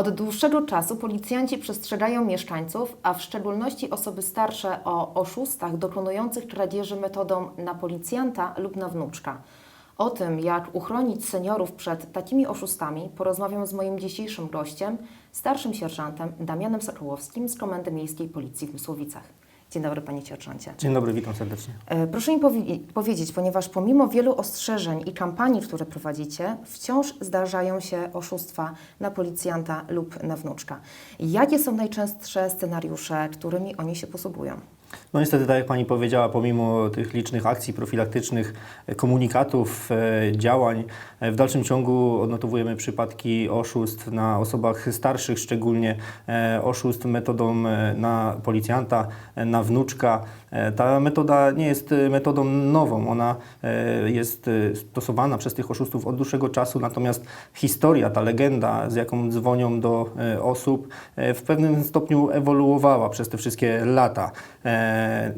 Od dłuższego czasu policjanci przestrzegają mieszkańców, a w szczególności osoby starsze o oszustach dokonujących kradzieży metodą na policjanta lub na wnuczka. O tym, jak uchronić seniorów przed takimi oszustami, porozmawiam z moim dzisiejszym gościem, starszym sierżantem Damianem Sokołowskim z Komendy Miejskiej Policji w Mysłowicach. Dzień dobry, panie sierżancie. Dzień dobry, witam serdecznie. E, Proszę mi powi- powiedzieć, ponieważ pomimo wielu ostrzeżeń i kampanii, które prowadzicie, wciąż zdarzają się oszustwa na policjanta lub na wnuczka. Jakie są najczęstsze scenariusze, którymi oni się posługują? No niestety, tak jak Pani powiedziała, pomimo tych licznych akcji profilaktycznych, e, komunikatów, e, działań, e, w dalszym ciągu odnotowujemy przypadki oszustw na osobach starszych, szczególnie oszustw metodą na policjanta, na wnuczka. E, Ta metoda nie jest e, metodą nową, ona e, jest stosowana przez tych oszustów od dłuższego czasu, natomiast historia, ta legenda, z jaką dzwonią do osób, w pewnym stopniu ewoluowała przez te wszystkie lata.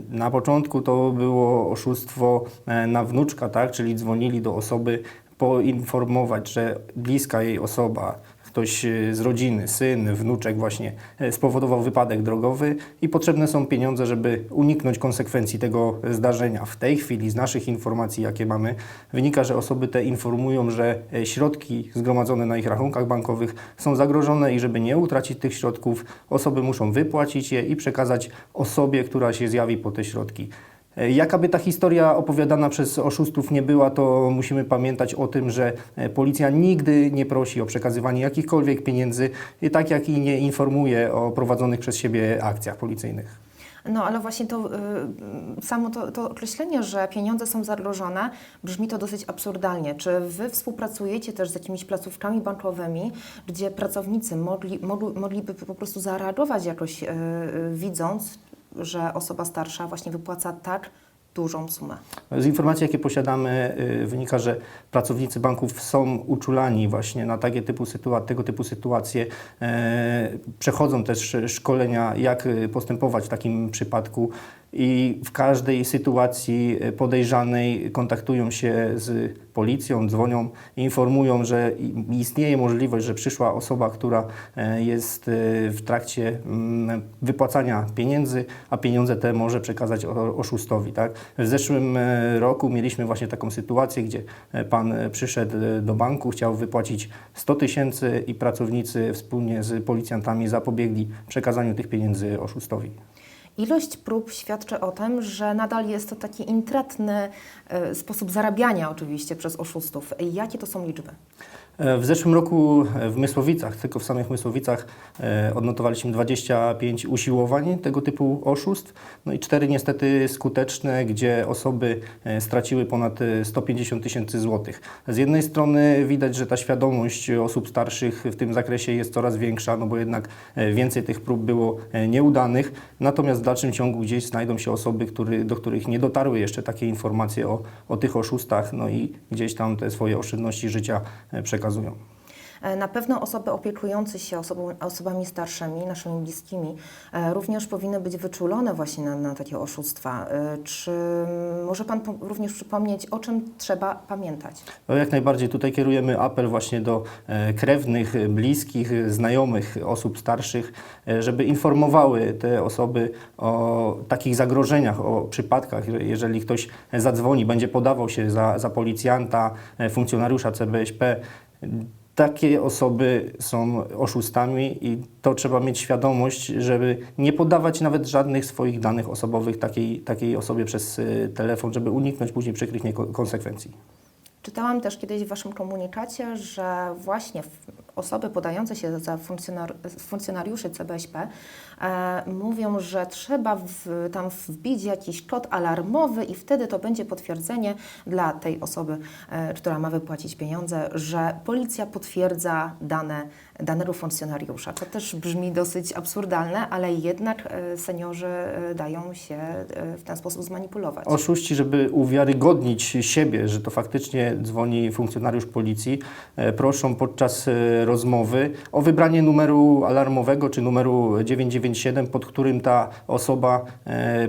Na początku to było oszustwo na wnuczka, tak? czyli dzwonili do osoby poinformować, że bliska jej osoba, ktoś e, z rodziny, syn, wnuczek właśnie e, spowodował wypadek drogowy i potrzebne są pieniądze, żeby uniknąć konsekwencji tego zdarzenia. W tej chwili z naszych informacji, jakie mamy, wynika, że osoby te informują, że e, środki zgromadzone na ich rachunkach bankowych są zagrożone i żeby nie utracić tych środków, osoby muszą wypłacić je i przekazać osobie, która się zjawi po te środki. E, Jakaby ta historia opowiadana przez oszustów nie była, to musimy pamiętać o tym, że e, policja nigdy nie prosi o przekazywanie jakichkolwiek pieniędzy, i tak jak i nie informuje o prowadzonych przez siebie akcjach policyjnych. No ale właśnie to y, samo to, to określenie, że pieniądze są zagrożone, brzmi to dosyć absurdalnie. Czy Wy współpracujecie też z jakimiś placówkami bankowymi, gdzie pracownicy mogli, mogli, mogliby po prostu zareagować jakoś, y, y, widząc, że osoba starsza właśnie wypłaca tak dużą sumę? Z informacji, jakie posiadamy, y, wynika, że pracownicy banków są uczulani właśnie na takie typu sytua- tego typu sytuacje. E, Przechodzą też szkolenia, jak y, postępować w takim przypadku i w każdej sytuacji y, podejrzanej kontaktują się z policją, dzwonią, informują, że istnieje możliwość, że przyszła osoba, która e, jest w trakcie mm, wypłacania pieniędzy, a pieniądze te może przekazać oszustowi. Tak? W zeszłym e, roku mieliśmy właśnie taką sytuację, gdzie e, pan e, przyszedł e, do banku, chciał wypłacić 100 tysięcy i pracownicy wspólnie z policjantami zapobiegli przekazaniu tych pieniędzy oszustowi. Ilość prób świadczy o tym, że nadal jest to taki intratny sposób zarabiania oczywiście przez oszustów. Jakie to są liczby? E, W zeszłym roku e, w Mysłowicach, tylko w samych Mysłowicach e, odnotowaliśmy 25 usiłowań tego typu oszustw, no i cztery niestety skuteczne, gdzie osoby straciły ponad e, 150 tysięcy złotych. Z jednej strony widać, że ta świadomość osób starszych w tym zakresie jest coraz większa, no bo jednak więcej tych prób było nieudanych, natomiast w dalszym ciągu gdzieś znajdą się osoby, który, do których nie dotarły jeszcze takie informacje o, o tych oszustach, no i gdzieś tam te swoje oszczędności życia e, przekazują. E, Na pewno osoby opiekujące się osobą, osobami starszymi, naszymi bliskimi, e, również powinny być wyczulone właśnie na, na takie oszustwa. E, Czy może Pan po- również przypomnieć, o czym trzeba pamiętać? No, jak najbardziej tutaj kierujemy apel właśnie do krewnych, bliskich, znajomych osób starszych, żeby informowały te osoby o takich zagrożeniach, o przypadkach, że jeżeli ktoś zadzwoni, będzie podawał się za, za policjanta, funkcjonariusza CBŚP. Takie osoby są oszustami i to trzeba mieć świadomość, żeby nie podawać nawet żadnych swoich danych osobowych takiej, takiej osobie przez e, telefon, żeby uniknąć później przykrych konsekwencji. Czytałam też kiedyś w Waszym komunikacie, że właśnie osoby podające się za funkcjonar- funkcjonariuszy CBŚP e, mówią, że trzeba w, tam wbić jakiś kod alarmowy i wtedy to będzie potwierdzenie dla tej osoby, e, która ma wypłacić pieniądze, że policja potwierdza dane danego funkcjonariusza. To też brzmi dosyć absurdalne, ale jednak e, seniorzy e, dają się e, w ten sposób zmanipulować. Oszuści, żeby uwiarygodnić siebie, że to faktycznie dzwoni funkcjonariusz policji, e, proszą podczas e, rozmowy o wybranie numeru alarmowego czy numeru 997, pod którym ta osoba e,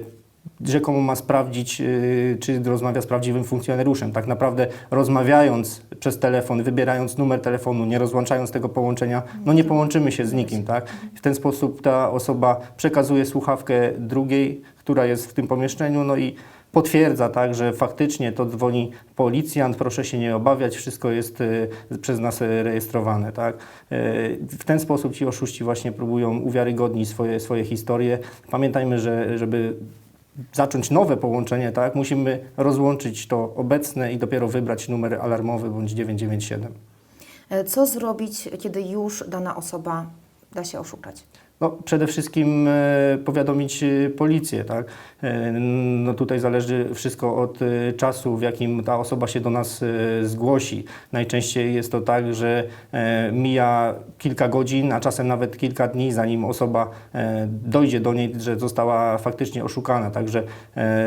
rzekomo ma sprawdzić, y, czy rozmawia z prawdziwym funkcjonariuszem. Tak naprawdę rozmawiając przez telefon, wybierając numer telefonu, nie rozłączając tego połączenia, no nie połączymy się z nikim, tak? W ten sposób ta osoba przekazuje słuchawkę drugiej, która jest w tym pomieszczeniu, no i potwierdza, tak, że faktycznie to dzwoni policjant, proszę się nie obawiać, wszystko jest y, przez nas y, rejestrowane, tak. Y, W ten sposób ci oszuści właśnie próbują uwiarygodnić swoje, swoje historie. Pamiętajmy, że żeby zacząć nowe połączenie, tak, musimy rozłączyć to obecne i dopiero wybrać numer alarmowy bądź 997. E, Co zrobić, kiedy już dana osoba da się oszukać? No, przede wszystkim e, powiadomić e, policję, tak? E, no tutaj zależy wszystko od czasu, w jakim ta osoba się do nas zgłosi. Najczęściej jest to tak, że mija kilka godzin, a czasem nawet kilka dni, zanim osoba dojdzie do niej, że została faktycznie oszukana. Także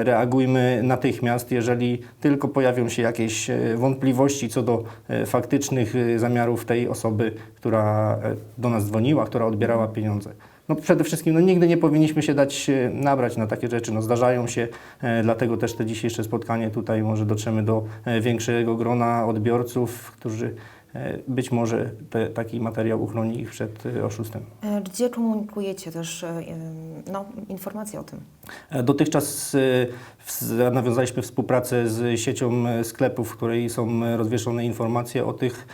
reagujmy natychmiast, jeżeli tylko pojawią się jakieś wątpliwości co do faktycznych zamiarów tej osoby, która do nas dzwoniła, która odbierała pieniądze. No przede wszystkim no, nigdy nie powinniśmy się dać e, nabrać na takie rzeczy. No, zdarzają się, e, dlatego też te dzisiejsze spotkanie tutaj może dotrzemy do e, większego grona odbiorców, którzy być może te, taki materiał uchroni ich przed oszustem. Gdzie komunikujecie też no, informacje o tym? Dotychczas nawiązaliśmy współpracę z siecią sklepów, w której są rozwieszone informacje o tych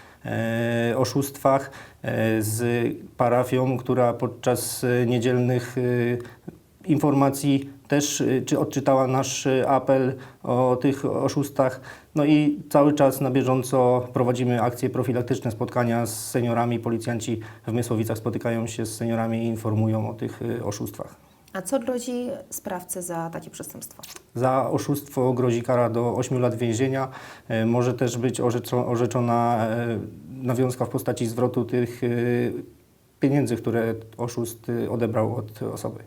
oszustwach, e, z parafią, która podczas e, niedzielnych e, informacji też e, czy odczytała nasz e, apel o tych oszustach. No i cały czas na bieżąco prowadzimy akcje profilaktyczne, spotkania z seniorami. Policjanci w Mysłowicach spotykają się z seniorami i informują o tych e, oszustwach. A co grozi sprawcy za takie przestępstwo? Za oszustwo grozi kara do 8 lat więzienia. E, Może też być orzeczo- orzeczona e, nawiązka w postaci zwrotu tych e, pieniędzy, które oszust odebrał od osoby.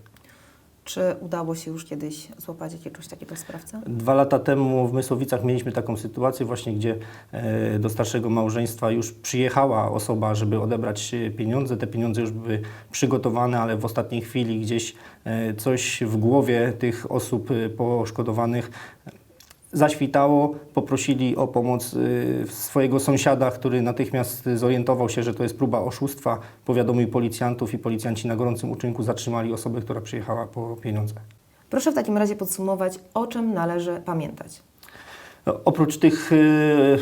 Czy udało się już kiedyś złapać jakiegoś takiego sprawcę? Dwa lata temu w Mysłowicach mieliśmy taką sytuację właśnie, gdzie e, do starszego małżeństwa już przyjechała osoba, żeby odebrać e, pieniądze. Te pieniądze już były przygotowane, ale w ostatniej chwili gdzieś e, coś w głowie tych osób poszkodowanych zaświtało, poprosili o pomoc y, swojego sąsiada, który natychmiast zorientował się, że to jest próba oszustwa, powiadomił policjantów i policjanci na gorącym uczynku zatrzymali osobę, która przyjechała po pieniądze. Proszę w takim razie podsumować, o czym należy pamiętać. No, Oprócz tych y,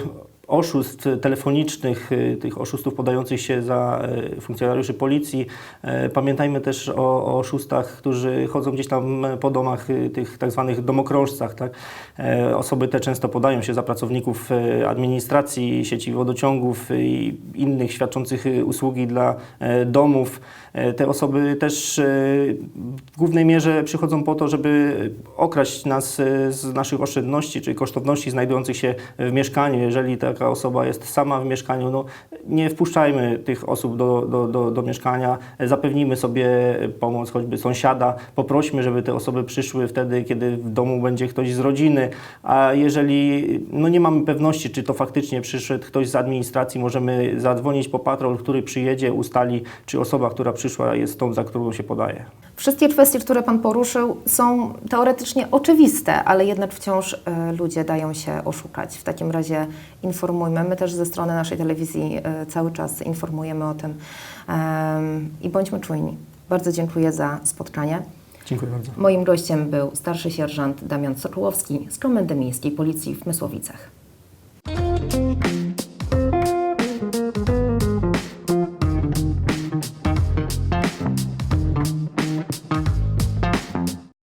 oszustw telefonicznych, y, tych oszustów podających się za y, funkcjonariuszy policji, y, pamiętajmy też o, o oszustach, którzy chodzą gdzieś tam po domach, tych tak zwanych domokrążcach. Tak? E, Osoby te często podają się za pracowników administracji, sieci wodociągów i innych świadczących usługi dla e, domów. E, Te osoby też w głównej mierze przychodzą po to, żeby okraść nas z naszych oszczędności czy kosztowności znajdujących się w mieszkaniu. Jeżeli taka osoba jest sama w mieszkaniu, no nie wpuszczajmy tych osób do, do, do, do mieszkania, zapewnijmy sobie pomoc choćby sąsiada, poprośmy, żeby te osoby przyszły wtedy, kiedy w domu będzie ktoś z rodziny, a jeżeli no nie mamy pewności, czy to faktycznie przyszedł ktoś z administracji, możemy zadzwonić po patrol, który przyjedzie, ustali, czy osoba, która przyszła jest tą, za którą się podaje. Wszystkie kwestie, które Pan poruszył, są teoretycznie oczywiste, ale jednak wciąż e, ludzie dają się oszukać. W takim razie informujmy. My też ze strony naszej telewizji e, cały czas informujemy o tym i bądźmy czujni. Bardzo dziękuję za spotkanie. Dziękuję bardzo. Moim gościem był starszy sierżant Damian Sokołowski z Komendy Miejskiej Policji w Mysłowicach.